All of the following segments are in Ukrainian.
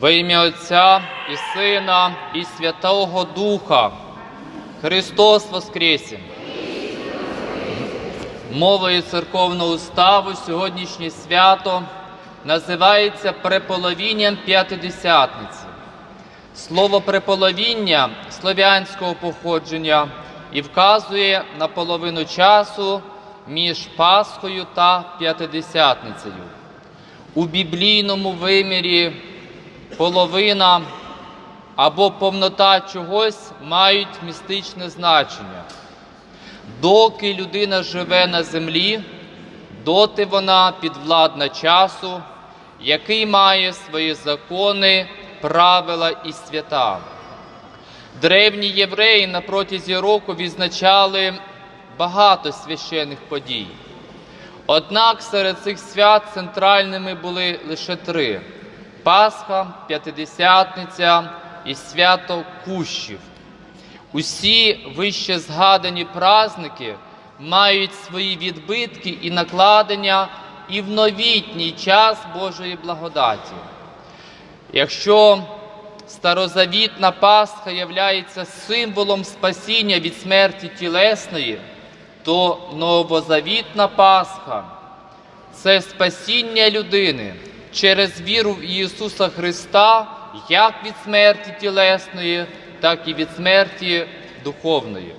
Во ім'я Отця і Сина, і Святого Духа. Христос Воскресе! Мовою церковного уставу сьогоднішнє свято називається преполовінням П'ятидесятниці. Слово преполовіння слов'янського походження і вказує на половину часу між Пасхою та П'ятидесятницею. У біблійному вимірі половина або повнота чогось мають містичне значення. Доки людина живе на землі, доти вона підвладна часу, який має свої закони, правила і свята. Древні євреї на протязі року відзначали багато священних подій. Однак серед цих свят центральними були лише три: Пасха, П'ятидесятниця і свято Кущів. Усі вище згадані праздники мають свої відбитки і накладення і в новітній час Божої благодаті. Якщо старозавітна Пасха являється символом спасіння від смерті тілесної, то новозавітна Пасха це спасіння людини через віру в Ісуса Христа як від смерті тілесної, так і від смерті духовної.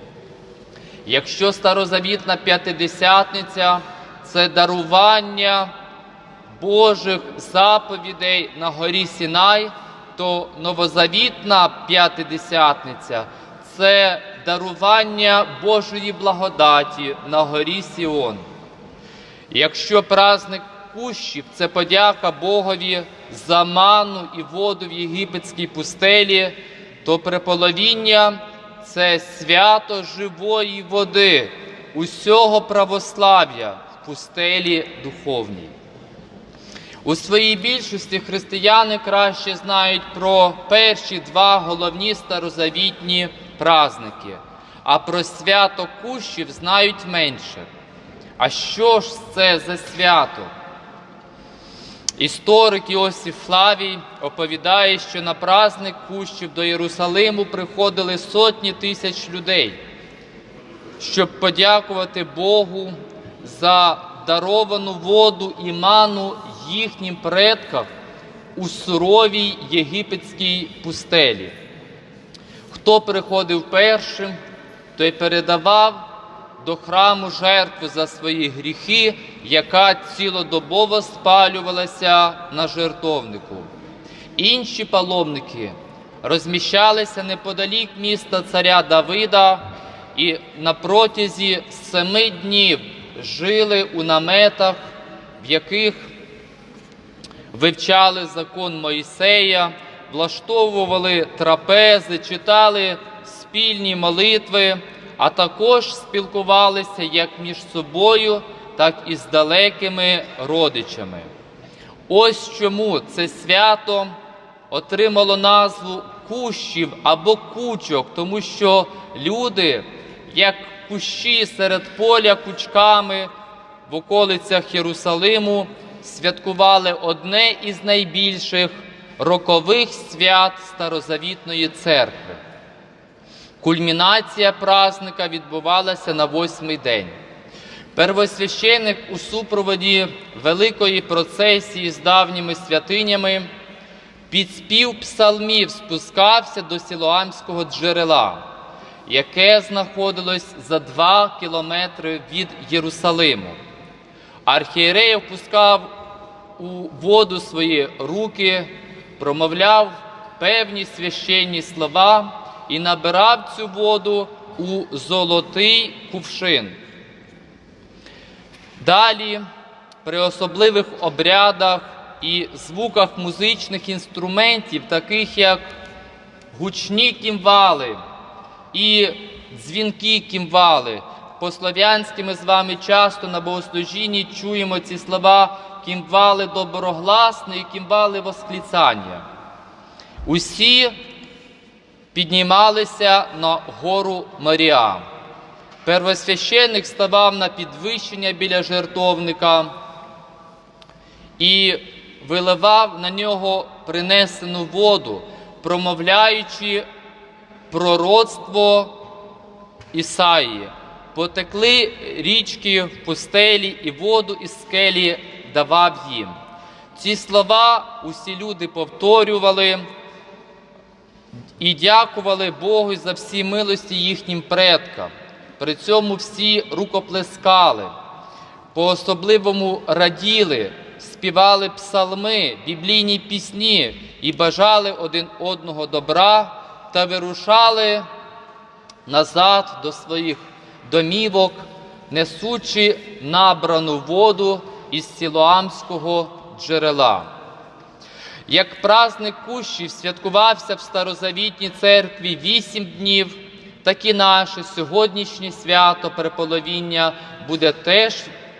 Якщо старозавітна п'ятидесятниця це дарування Божих заповідей на горі Сінай, то новозавітна п'ятидесятниця це дарування Божої благодаті на горі Сіон. Якщо праздник кущів це подяка Богові за ману і воду в єгипетській пустелі, то преполовіння це свято живої води, усього православ'я в пустелі духовній. У своїй більшості християни краще знають про перші два головні старозавітні праздники, а про свято кущів знають менше. А що ж це за свято? Історик Іосиф Флавій оповідає, що на праздник кущів до Єрусалиму приходили сотні тисяч людей, щоб подякувати Богу за даровану воду і ману їхнім предкам у суровій єгипетській пустелі. Хто приходив першим, той передавав до храму жертву за свої гріхи, яка цілодобово спалювалася на жертовнику. Інші паломники розміщалися неподалік міста царя Давида і на протязі семи днів жили у наметах, в яких вивчали закон Моїсея, влаштовували трапези, читали спільні молитви, а також спілкувалися як між собою, так і з далекими родичами. Ось чому це свято отримало назву кущів або кучок, тому що люди, як кущі серед поля кучками в околицях Єрусалиму, святкували одне із найбільших рокових свят Старозавітної церкви. Кульмінація празника відбувалася на восьмий день. Первосвященик у супроводі великої процесії з давніми святинями під спів псалмів спускався до Сілоамського джерела, яке знаходилось за два кілометри від Єрусалиму. Архієрей опускав у воду свої руки, промовляв певні священні слова і набирав цю воду у золотий кувшин. Далі, при особливих обрядах і звуках музичних інструментів, таких як гучні кімвали і дзвінки кімвали, по-слов'янськи ми з вами часто на богослужінні чуємо ці слова кімвали доброгласне і кімвали восклицання. Усі піднімалися на гору Маріа. Первосвященник ставав на підвищення біля жертовника і виливав на нього принесену воду, промовляючи пророцтво Ісаї. Потекли річки в пустелі, і воду із скелі давав їм. Ці слова усі люди повторювали і дякували Богу за всі милості їхнім предкам. При цьому всі рукоплескали, по-особливому раділи, співали псалми, біблійні пісні і бажали один одного добра та вирушали назад до своїх домівок, несучи набрану воду із Сілоамського джерела. Як праздник кущів святкувався в старозавітній церкві вісім днів, так і наше сьогоднішнє свято переполовіння буде теж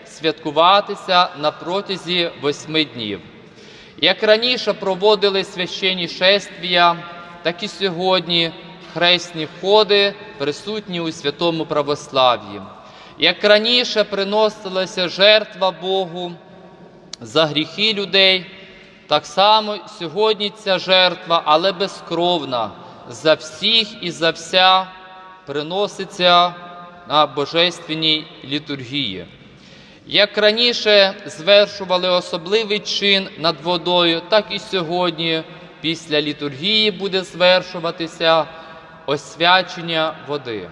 святкуватися на протязі восьми днів. Як раніше проводили священні шествія, так і сьогодні хресні ходи присутні у святому православ'ї. Як раніше приносилася жертва Богу за гріхи людей, так само сьогодні ця жертва, але безкровна, за всіх і за вся приноситься на божественній літургії. Як раніше звершували особливий чин над водою, так і сьогодні після літургії буде звершуватися освячення води.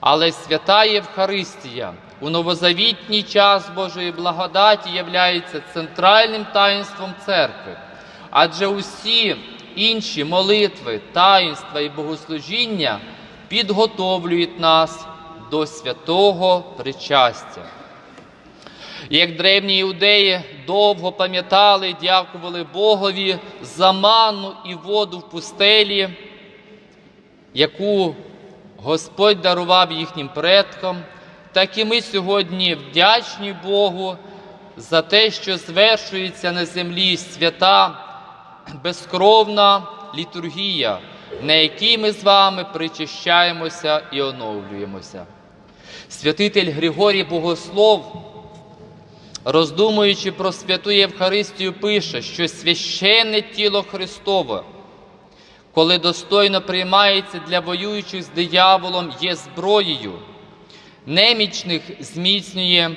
Але свята Євхаристія у новозавітній час Божої благодаті являється центральним таїнством церкви, адже усі інші молитви, таїнства і богослужіння підготовлюють нас до святого причастя. Як древні іудеї довго пам'ятали і дякували Богові за манну і воду в пустелі, яку Господь дарував їхнім предкам, так і ми сьогодні вдячні Богу за те, що звершується на землі свята безкровна літургія, на якій ми з вами причащаємося і оновлюємося. Святитель Григорій Богослов, роздумуючи про святу Євхаристію, пише, що священне тіло Христове, коли достойно приймається для воюючих з дияволом, є зброєю, немічних зміцнює,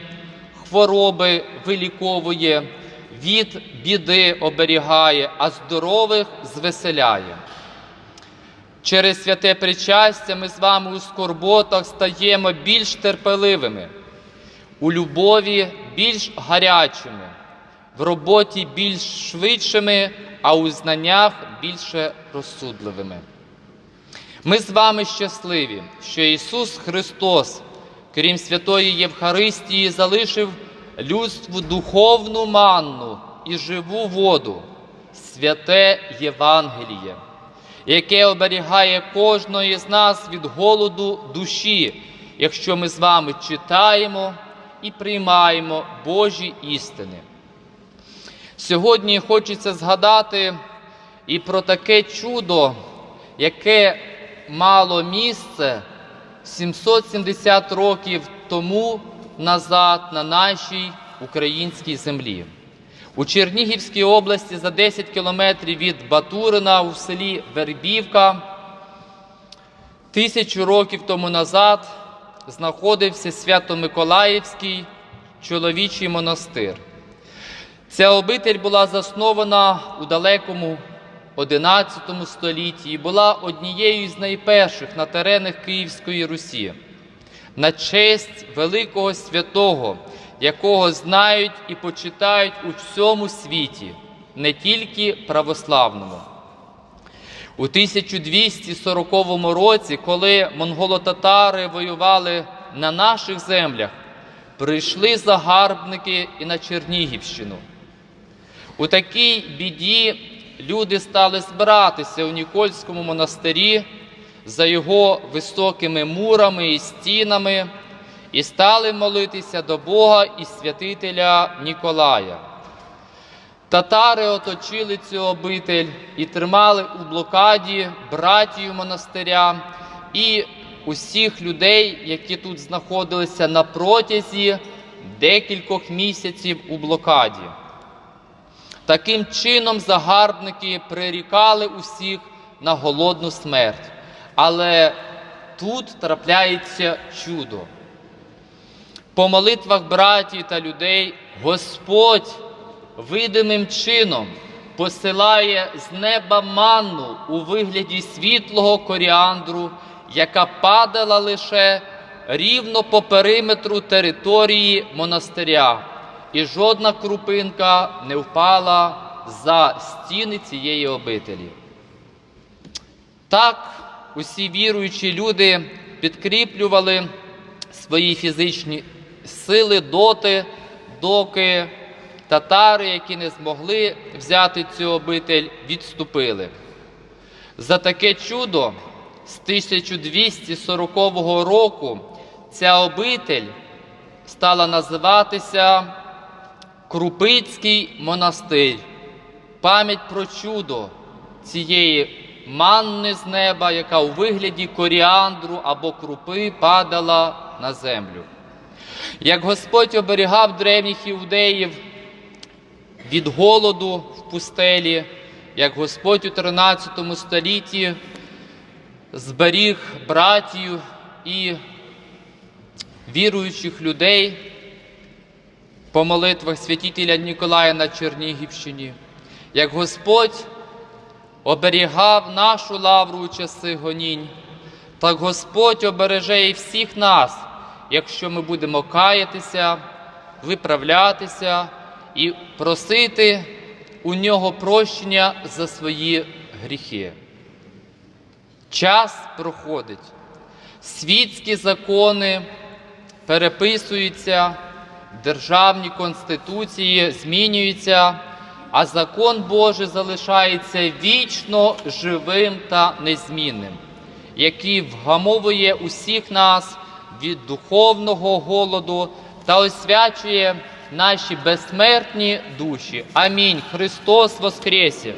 хвороби виліковує, від біди оберігає, а здорових звеселяє. Через святе причастя ми з вами у скорботах стаємо більш терпеливими, у любові більш гарячими, в роботі більш швидшими, а у знаннях більше розсудливими. Ми з вами щасливі, що Ісус Христос, крім святої Євхаристії, залишив людству духовну манну і живу воду, святе Євангеліє яке оберігає кожного з нас від голоду душі, якщо ми з вами читаємо і приймаємо Божі істини. Сьогодні хочеться згадати і про таке чудо, яке мало місце 770 років тому назад на нашій українській землі. У Чернігівській області за 10 кілометрів від Батурина у селі Вербівка тисячу років тому назад знаходився Свято-Миколаївський чоловічий монастир. Ця обитель була заснована у далекому XI столітті і була однією з найперших на теренах Київської Русі. На честь великого святого, якого знають і почитають у всьому світі, не тільки православному. У 1240 році, коли монголо-татари воювали на наших землях, прийшли загарбники і на Чернігівщину. У такій біді люди стали збиратися у Нікольському монастирі за його високими мурами і стінами і стали молитися до Бога і святителя Ніколая. Татари оточили цю обитель і тримали у блокаді братію монастиря і усіх людей, які тут знаходилися на протязі декількох місяців у блокаді. Таким чином загарбники прирікали усіх на голодну смерть. Але тут трапляється чудо. По молитвах братів та людей Господь видимим чином посилає з неба манну у вигляді світлого коріандру, яка падала лише рівно по периметру території монастиря, і жодна крупинка не впала за стіни цієї обителі. Так, усі віруючі люди підкріплювали свої фізичні сили доти, доки татари, які не змогли взяти цю обитель, відступили. За таке чудо з 1240 року ця обитель стала називатися Крупицький монастир. Пам'ять про чудо цієї манни з неба, яка у вигляді коріандру або крупи падала на землю. Як Господь оберігав древніх іудеїв від голоду в пустелі, як Господь у 13 столітті зберіг братів і віруючих людей по молитвах святителя Ніколая на Чернігівщині, як Господь оберігав нашу лавру у часи гонінь, так Господь обереже і всіх нас, якщо ми будемо каятися, виправлятися і просити у нього прощення за свої гріхи. Час проходить, світські закони переписуються, державні конституції змінюються, а закон Божий залишається вічно живим та незмінним, який вгамовує усіх нас від духовного голоду та освячує наші безсмертні душі. Амінь. Христос Воскресе!